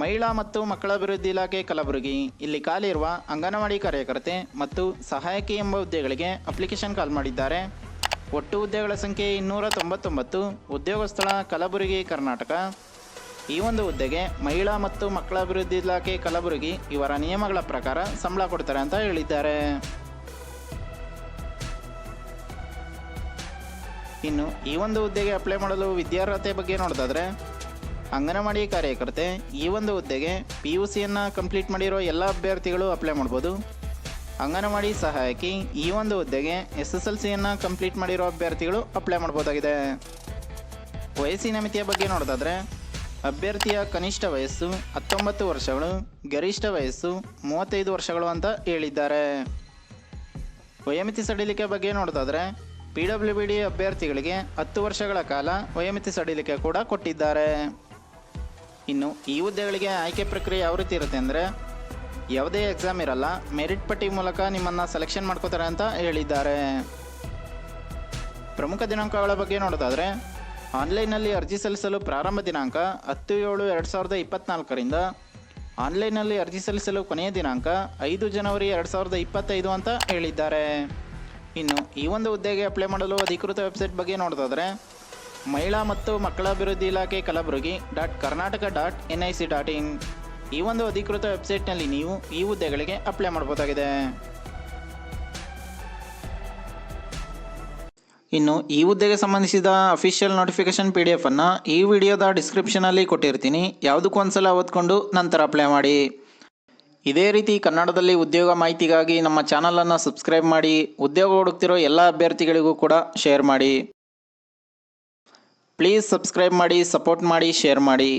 ಮಹಿಳಾ ಮತ್ತು ಮಕ್ಕಳ ಅಭಿವೃದ್ಧಿ ಇಲಾಖೆ ಕಲಬುರಗಿ. ಇಲ್ಲಿ ಖಾಲಿರುವ ಅಂಗನವಾಡಿ ಕಾರ್ಯಕರ್ತೆ ಮತ್ತು ಸಹಾಯಕಿ ಎಂಬ ಹುದ್ದೆಗಳಿಗೆ ಅಪ್ಲಿಕೇಶನ್ ಕಾಲ್ ಮಾಡಿದ್ದಾರೆ. ಒಟ್ಟು ಹುದ್ದೆಗಳ ಸಂಖ್ಯೆ ಇನ್ನೂರ ತೊಂಬತ್ತೊಂಬತ್ತು. ಉದ್ಯೋಗ ಸ್ಥಳ ಕಲಬುರಗಿ, ಕರ್ನಾಟಕ. ಈ ಒಂದು ಹುದ್ದೆಗೆ ಮಹಿಳಾ ಮತ್ತು ಮಕ್ಕಳ ಅಭಿವೃದ್ಧಿ ಇಲಾಖೆ ಕಲಬುರಗಿ ಇವರ ನಿಯಮಗಳ ಪ್ರಕಾರ ಸಂಬಳ ಕೊಡ್ತಾರೆ ಅಂತ ಹೇಳಿದ್ದಾರೆ. ಇನ್ನು ಈ ಒಂದು ಹುದ್ದೆಗೆ ಅಪ್ಲೈ ಮಾಡಲು ವಿದ್ಯಾರ್ಹತೆ ಬಗ್ಗೆ ನೋಡೋದಾದ್ರೆ ಅಂಗನವಾಡಿ ಕಾರ್ಯಕರ್ತೆ, ಈ ಒಂದು ಹುದ್ದೆಗೆ ಪಿ ಯು ಸಿಯನ್ನು ಕಂಪ್ಲೀಟ್ ಮಾಡಿರೋ ಎಲ್ಲ ಅಭ್ಯರ್ಥಿಗಳು ಅಪ್ಲೈ ಮಾಡ್ಬೋದು. ಅಂಗನವಾಡಿ ಸಹಾಯಕಿ, ಈ ಒಂದು ಹುದ್ದೆಗೆ ಎಸ್ ಎಸ್ ಎಲ್ ಸಿಯನ್ನು ಕಂಪ್ಲೀಟ್ ಮಾಡಿರೋ ಅಭ್ಯರ್ಥಿಗಳು ಅಪ್ಲೈ ಮಾಡ್ಬೋದಾಗಿದೆ. ವಯಸ್ಸಿನ ಮಿತಿಯ ಬಗ್ಗೆ ನೋಡೋದಾದ್ರೆ, ಅಭ್ಯರ್ಥಿಯ ಕನಿಷ್ಠ ವಯಸ್ಸು ಹತ್ತೊಂಬತ್ತು ವರ್ಷಗಳು, ಗರಿಷ್ಠ ವಯಸ್ಸು ಮೂವತ್ತೈದು ವರ್ಷಗಳು ಅಂತ ಹೇಳಿದ್ದಾರೆ. ವಯೋಮಿತಿ ಸಡಿಲಿಕೆ ಬಗ್ಗೆ ನೋಡೋದಾದ್ರೆ ಪಿ ಡಬ್ಲ್ಯೂ ಬಿ ಡಿ ಅಭ್ಯರ್ಥಿಗಳಿಗೆ ಹತ್ತು ವರ್ಷಗಳ ಕಾಲ ವಯೋಮಿತಿ ಸಡಿಲಿಕೆ ಕೂಡ ಕೊಟ್ಟಿದ್ದಾರೆ. ಇನ್ನು ಈ ಹುದ್ದೆಗಳಿಗೆ ಆಯ್ಕೆ ಪ್ರಕ್ರಿಯೆ ಯಾವ ರೀತಿ ಇರುತ್ತೆ ಅಂದರೆ ಯಾವುದೇ ಎಕ್ಸಾಮ್ ಇರಲ್ಲ ಮೆರಿಟ್ ಪಟ್ಟಿ ಮೂಲಕ ನಿಮ್ಮನ್ನು ಸೆಲೆಕ್ಷನ್ ಮಾಡ್ಕೋತಾರೆ ಅಂತ ಹೇಳಿದ್ದಾರೆ. ಪ್ರಮುಖ ದಿನಾಂಕಗಳ ಬಗ್ಗೆ ನೋಡೋದಾದರೆ ಆನ್ಲೈನ್ನಲ್ಲಿ ಅರ್ಜಿ ಸಲ್ಲಿಸಲು ಪ್ರಾರಂಭ ದಿನಾಂಕ ಹತ್ತು ಏಳು ಎರಡು ಸಾವಿರದ ಇಪ್ಪತ್ತ್ನಾಲ್ಕರಿಂದ ಆನ್ಲೈನ್ನಲ್ಲಿ ಅರ್ಜಿ ಸಲ್ಲಿಸಲು ಕೊನೆಯ ದಿನಾಂಕ ಐದು ಜನವರಿ ಎರಡು ಸಾವಿರದ ಇಪ್ಪತ್ತೈದು ಅಂತ ಹೇಳಿದ್ದಾರೆ. ಇನ್ನು ಈ ಒಂದು ಹುದ್ದೆಗೆ ಅಪ್ಲೈ ಮಾಡಲು ಅಧಿಕೃತ ವೆಬ್ಸೈಟ್ ಬಗ್ಗೆ ನೋಡೋದಾದರೆ ಮಹಿಳಾ ಮತ್ತು ಮಕ್ಕಳ ಅಭಿವೃದ್ಧಿ ಇಲಾಖೆ Kalaburagi dot Karnataka dot N I C dot in. ಈ ಒಂದು ಅಧಿಕೃತ ವೆಬ್ಸೈಟ್ನಲ್ಲಿ ನೀವು ಈ ಹುದ್ದೆಗಳಿಗೆ ಅಪ್ಲೈ ಮಾಡಬಹುದಾಗಿದೆ ಇನ್ನು ಈ ಹುದ್ದೆಗೆ ಸಂಬಂಧಿಸಿದ official notification P D F ಅನ್ನು ಈ ವಿಡಿಯೋದ ಡಿಸ್ಕ್ರಿಪ್ಷನಲ್ಲಿ ಕೊಟ್ಟಿರ್ತೀನಿ. ಯಾವುದಕ್ಕೂ ಒಂದ್ಸಲ ಓದ್ಕೊಂಡು ನಂತರ ಅಪ್ಲೈ ಮಾಡಿ. ಇದೇ ರೀತಿ ಕನ್ನಡದಲ್ಲಿ ಉದ್ಯೋಗ ಮಾಹಿತಿಗಾಗಿ ನಮ್ಮ ಚಾನಲನ್ನು ಸಬ್ಸ್ಕ್ರೈಬ್ ಮಾಡಿ, ಉದ್ಯೋಗ ಹುಡುಕ್ತಿರೋ ಎಲ್ಲ ಅಭ್ಯರ್ಥಿಗಳಿಗೂ ಕೂಡ ಶೇರ್ ಮಾಡಿ. ಪ್ಲೀಸ್ ಸಬ್ಸ್ಕ್ರೈಬ್ ಮಾಡಿ ಸಪೋರ್ಟ್ ಮಾಡಿ ಶೇರ್ ಮಾಡಿ.